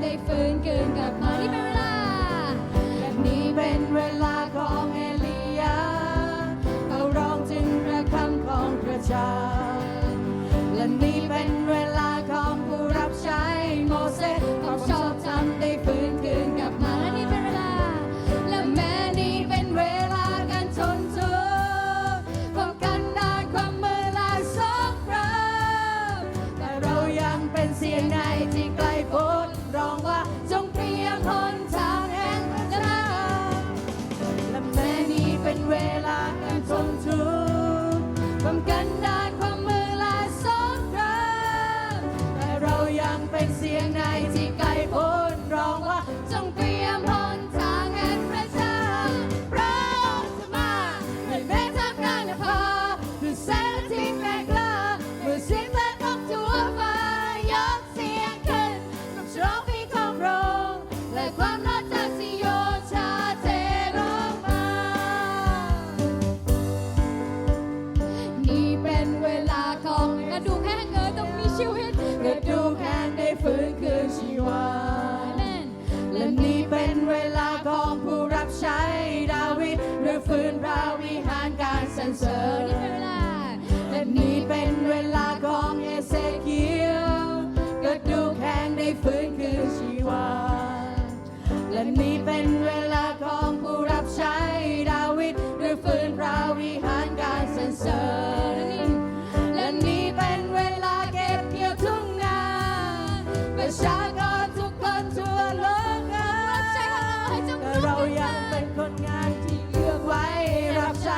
ได้ฟื้นเกินกลับมา 깔고 ฟื้นพระวิหารการสรรเสริญและนี่เป็นเวลาของเอเซคิลกระดูกแข็งได้ฟื้นคืนชีวาและนี่เป็นเว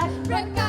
Africa.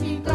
ที่ไกล